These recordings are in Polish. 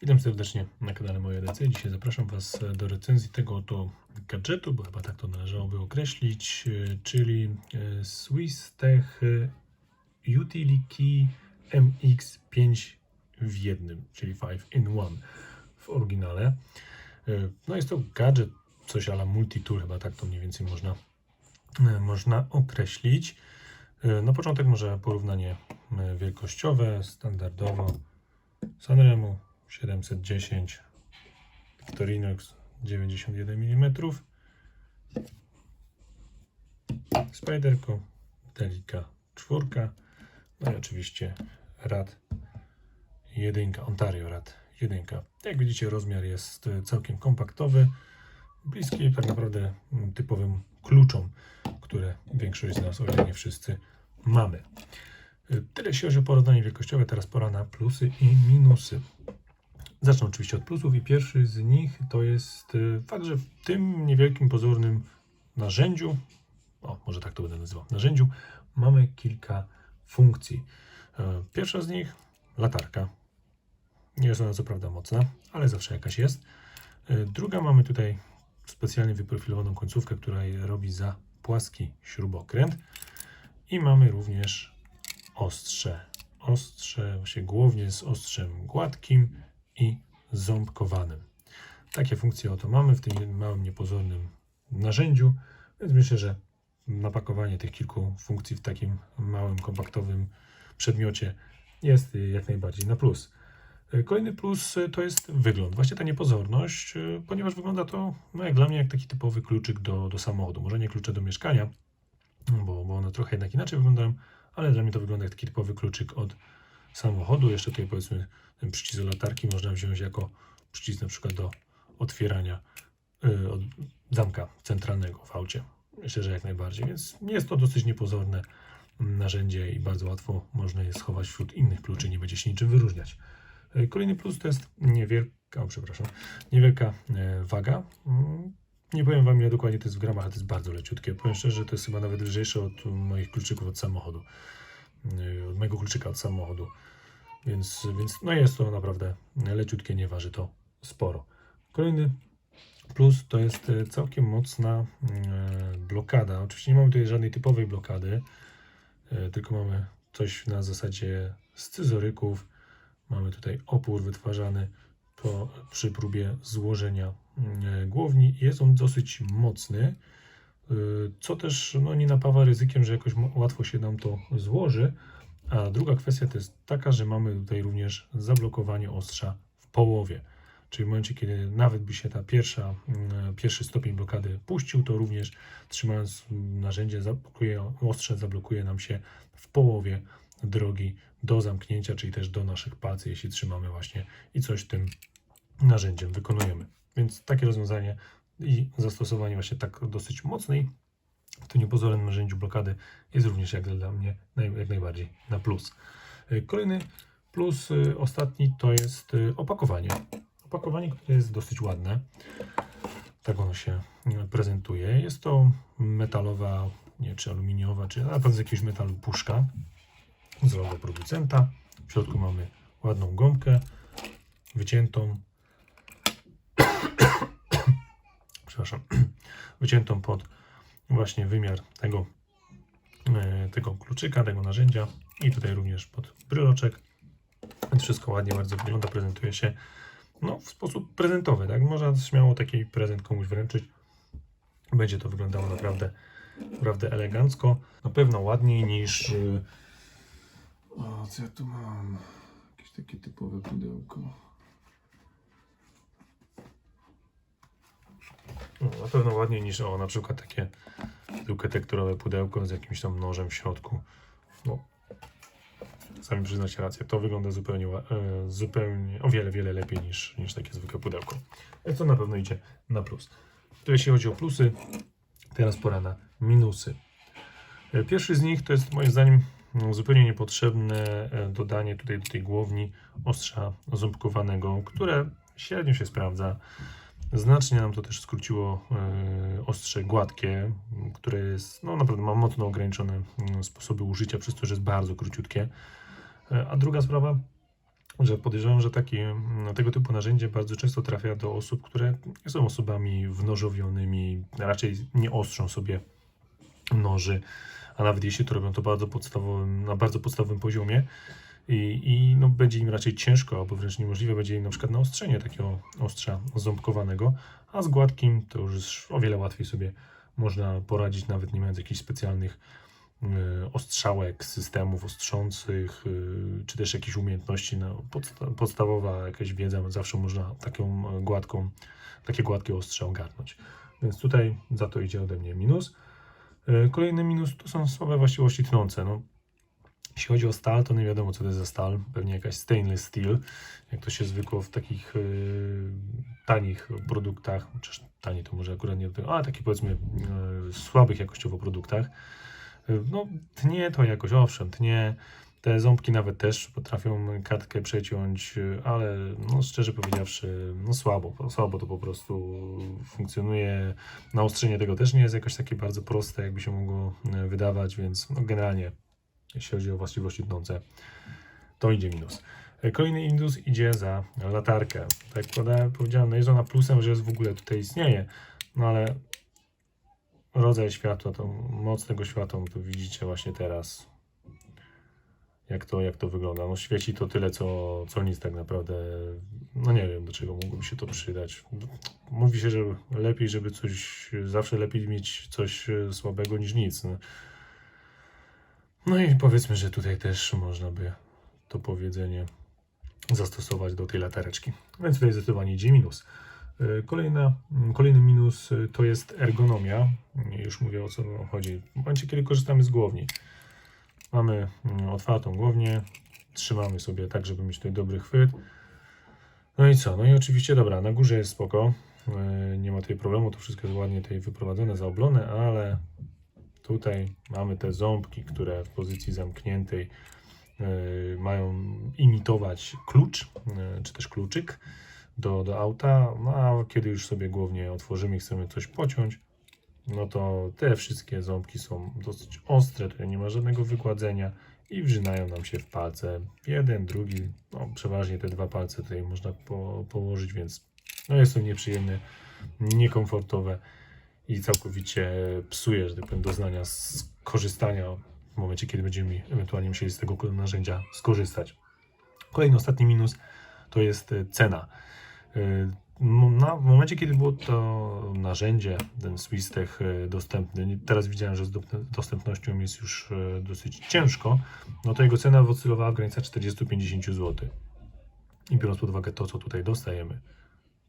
Witam serdecznie na kanale Moje DC. Dzisiaj zapraszam Was do recenzji tego oto gadżetu, bo chyba tak to należałoby określić, e, czyli e, Swiss Tech e, Utility Key MX5 w jednym, czyli 5 in 1 w oryginale. E, No jest to gadżet, coś ala multitool, chyba tak to mniej więcej można, e, można określić. E, Na początek może porównanie e, wielkościowe, standardowo Sanremu 710 Victorinox 91 mm Spiderco Delica 4 no i oczywiście Rad 1 Ontario Rad 1 jak widzicie rozmiar jest całkiem kompaktowy. Bliski tak naprawdę typowym kluczom które większość z nas, o ile nie wszyscy mamy. Tyle chodzi o porównanie wielkościowe, teraz pora na plusy i minusy. Zacznę oczywiście od plusów i pierwszy z nich to jest y, fakt, że w tym niewielkim, pozornym narzędziu, o może tak to będę nazywał, narzędziu, mamy kilka funkcji. E, Pierwsza z nich latarka. Nie jest ona co prawda mocna, ale zawsze jakaś jest. E, Druga mamy tutaj specjalnie wyprofilowaną końcówkę, która robi za płaski śrubokręt. I mamy również ostrze. Ostrze, właśnie głównie z ostrzem gładkim i ząbkowanym. Takie funkcje oto mamy w tym małym, niepozornym narzędziu, więc myślę, że napakowanie tych kilku funkcji w takim małym, kompaktowym przedmiocie jest jak najbardziej na plus. Kolejny plus y, to jest wygląd. Właśnie ta niepozorność, y, ponieważ wygląda to, no jak dla mnie, jak taki typowy kluczyk do, do samochodu. Może nie klucze do mieszkania, bo, bo one trochę jednak inaczej wyglądają, ale dla mnie to wygląda jak taki typowy kluczyk od samochodu. Jeszcze tutaj powiedzmy ten przycisk do latarki można wziąć jako przycisk na przykład do otwierania y, od zamka centralnego w aucie. Myślę, że jak najbardziej, więc jest to dosyć niepozorne narzędzie i bardzo łatwo można je schować wśród innych kluczy, nie będzie się niczym wyróżniać. Y, Kolejny plus to jest niewielka, o, przepraszam, niewielka e, waga. Mm, nie powiem Wam ile dokładnie to jest w gramach, ale to jest bardzo leciutkie. Powiem szczerze, że to jest chyba nawet lżejsze od moich kluczyków od samochodu. Yy, Od mojego kluczyka od samochodu. Więc, więc no jest to naprawdę leciutkie, nie waży to sporo. Kolejny plus to jest e, całkiem mocna e, blokada. Oczywiście nie mamy tutaj żadnej typowej blokady, e, tylko mamy coś na zasadzie scyzoryków. Mamy tutaj opór wytwarzany po, przy próbie złożenia głowni. Jest on dosyć mocny, co też no, nie napawa ryzykiem, że jakoś łatwo się nam to złoży. A druga kwestia to jest taka, że mamy tutaj również zablokowanie ostrza w połowie. Czyli w momencie, kiedy nawet by się ta pierwsza, mm, pierwszy stopień blokady puścił, to również trzymając narzędzie, zablokuje, ostrze zablokuje nam się w połowie drogi do zamknięcia, czyli też do naszych palców, jeśli trzymamy właśnie i coś tym narzędziem wykonujemy. Więc takie rozwiązanie i zastosowanie właśnie tak dosyć mocnej w tym niepozornym narzędziu blokady jest również jak dla mnie jak najbardziej na plus. Y, Kolejny plus, y, ostatni, to jest y, opakowanie. Opakowanie, które jest dosyć ładne. Tak ono się prezentuje. Jest to metalowa, nie czy aluminiowa, czy na pewno z jakiegoś metalu puszka z logo producenta. W środku mamy ładną gąbkę wyciętą. Przepraszam, wyciętą pod właśnie wymiar tego, e, tego kluczyka, tego narzędzia i tutaj również pod bryloczek. Wszystko ładnie bardzo wygląda, prezentuje się no, w sposób prezentowy, tak? Można śmiało taki prezent komuś wręczyć. Będzie to wyglądało naprawdę, naprawdę elegancko. Na pewno ładniej niż. y, O, co ja tu mam? Jakieś takie typowe pudełko. No, na pewno ładniej niż o, na przykład takie zwykłe tekturowe pudełko z jakimś tam nożem w środku. No, sami przyznacie rację, to wygląda zupełnie, e, zupełnie o wiele, wiele lepiej niż, niż takie zwykłe pudełko. Więc to na pewno idzie na plus. To jeśli chodzi o plusy, teraz pora na minusy. E, Pierwszy z nich to jest moim zdaniem no, zupełnie niepotrzebne e, dodanie tutaj do tej głowni ostrza ząbkowanego, które średnio się sprawdza. Znacznie nam to też skróciło e, ostrze gładkie, które jest, no naprawdę ma mocno ograniczone mm, sposoby użycia, przez to, że jest bardzo króciutkie. E, A druga sprawa, że podejrzewam, że taki, mm, tego typu narzędzie bardzo często trafia do osób, które nie są osobami wnożowionymi, raczej nie ostrzą sobie noży, a nawet jeśli to robią to bardzo podstawowym, na bardzo podstawowym poziomie i, i no, będzie im raczej ciężko, albo wręcz niemożliwe będzie im na przykład naostrzenie takiego ostrza ząbkowanego, a z gładkim to już o wiele łatwiej sobie można poradzić, nawet nie mając jakichś specjalnych y, ostrzałek, systemów ostrzących, y, czy też jakichś umiejętności. No, podsta- podstawowa jakaś wiedza, zawsze można taką y, gładką, takie gładkie ostrze ogarnąć. Więc tutaj za to idzie ode mnie minus. Kolejny minus to są słabe właściwości tnące. No, jeśli chodzi o stal, to nie wiadomo, co to jest za stal. Pewnie jakaś stainless steel, jak to się zwykło w takich y, tanich produktach, chociaż tanie to może akurat nie, a takich powiedzmy y, słabych jakościowo produktach. Y, no, tnie to jakoś, owszem, tnie. Te ząbki nawet też potrafią kartkę przeciąć, ale no, szczerze powiedziawszy, no słabo, słabo to po prostu funkcjonuje. Naostrzenie tego też nie jest jakoś takie bardzo proste, jakby się mogło wydawać, więc no, generalnie jeśli chodzi o właściwości tnące, to idzie minus. Kolejny minus idzie za latarkę. Tak jak powiedziałem, no jest ona plusem, że jest w ogóle tutaj istnieje, no ale rodzaj światła, tą moc tego światła, to widzicie właśnie teraz, jak to, jak to wygląda. No świeci to tyle, co, co nic tak naprawdę. No nie wiem, do czego mogłoby się to przydać. Mówi się, że lepiej, żeby coś, zawsze lepiej mieć coś e, słabego niż nic. No. No i powiedzmy, że tutaj też można by to powiedzenie zastosować do tej latareczki. Więc tutaj zdecydowanie idzie minus. Y, Kolejna, mm, kolejny minus y, to jest ergonomia. Już mówię o co chodzi. W momencie, kiedy korzystamy z głowni, mamy mm, otwartą głownię, trzymamy sobie tak, żeby mieć tutaj dobry chwyt. No i co? No i oczywiście, dobra, na górze jest spoko. Y, Nie ma tutaj problemu, to wszystko jest ładnie tutaj wyprowadzone, zaoblone, ale Tutaj mamy te ząbki, które w pozycji zamkniętej y, mają imitować klucz, y, czy też kluczyk do, do auta. No a kiedy już sobie głównie otworzymy i chcemy coś pociąć, no to te wszystkie ząbki są dosyć ostre, tutaj nie ma żadnego wygładzenia i wrzynają nam się w palce. Jeden, drugi, no przeważnie te dwa palce tutaj można po, położyć, więc no jest to nieprzyjemne, niekomfortowe i całkowicie psuje, że tak powiem, doznania z korzystania w momencie, kiedy będziemy ewentualnie musieli z tego narzędzia skorzystać. Kolejny, ostatni minus to jest e, cena. E, w momencie, kiedy było to narzędzie, ten Swistech e, dostępny, teraz widziałem, że z dostęp- dostępnością jest już dosyć ciężko, no to jego cena oscylowała w granicach 40-50 zł. I biorąc pod uwagę to, co tutaj dostajemy,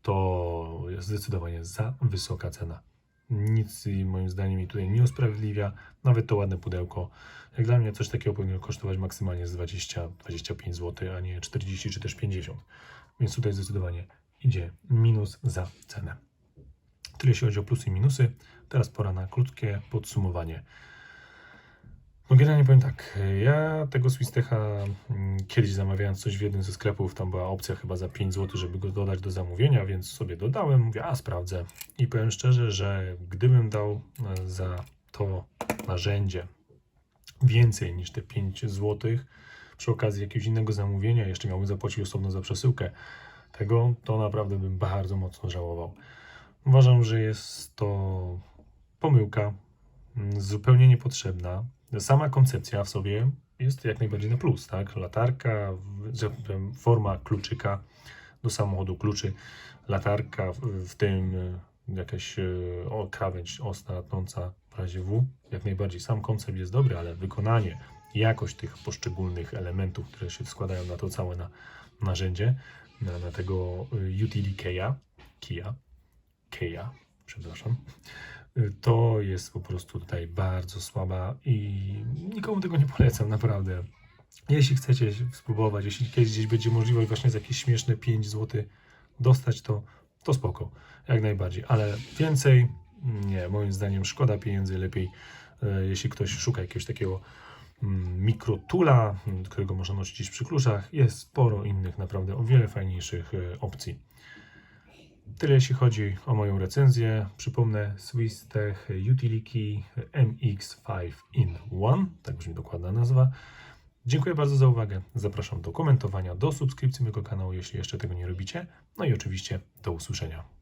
to jest zdecydowanie za wysoka cena nic moim zdaniem mi tutaj nie usprawiedliwia. Nawet to ładne pudełko. Jak dla mnie coś takiego powinno kosztować maksymalnie z 20-25 zł, a nie 40 czy też 50. Więc tutaj zdecydowanie idzie minus za cenę. Tyle jeśli chodzi o plusy i minusy. Teraz pora na krótkie podsumowanie. No generalnie powiem tak, ja tego Swistecha mm, kiedyś zamawiając coś w jednym ze sklepów, tam była opcja chyba za 5 zł, żeby go dodać do zamówienia, więc sobie dodałem, mówię, a sprawdzę. I powiem szczerze, że gdybym dał e, za to narzędzie więcej niż te 5 zł, przy okazji jakiegoś innego zamówienia, jeszcze miałbym zapłacić osobno za przesyłkę tego, to naprawdę bym bardzo mocno żałował. Uważam, że jest to pomyłka, mm, zupełnie niepotrzebna. Sama koncepcja w sobie jest jak najbardziej na plus, tak? Latarka, tak forma kluczyka do samochodu, kluczy, latarka, w, tym y, jakaś o, krawędź ostra, tnąca w razie W. Jak najbardziej sam koncept jest dobry, ale wykonanie, jakość tych poszczególnych elementów, które się składają na to całe na, narzędzie, na, na tego y, utility Kia, Kia, Kia, przepraszam, to jest po prostu tutaj bardzo słaba i nikomu tego nie polecam, naprawdę. Jeśli chcecie spróbować, jeśli kiedyś gdzieś będzie możliwość właśnie za jakieś śmieszne 5 zł dostać, to, to spoko, jak najbardziej, ale więcej nie, moim zdaniem szkoda pieniędzy, lepiej e, jeśli ktoś szuka jakiegoś takiego mm, mikrotula, którego można nosić przy kluczach, jest sporo innych naprawdę o wiele fajniejszych e, opcji. Tyle jeśli chodzi o moją recenzję. Przypomnę Swisstech Utility MX5 in 1, tak brzmi dokładna nazwa. Dziękuję bardzo za uwagę. Zapraszam do komentowania, do subskrypcji mojego kanału, jeśli jeszcze tego nie robicie. No i oczywiście do usłyszenia.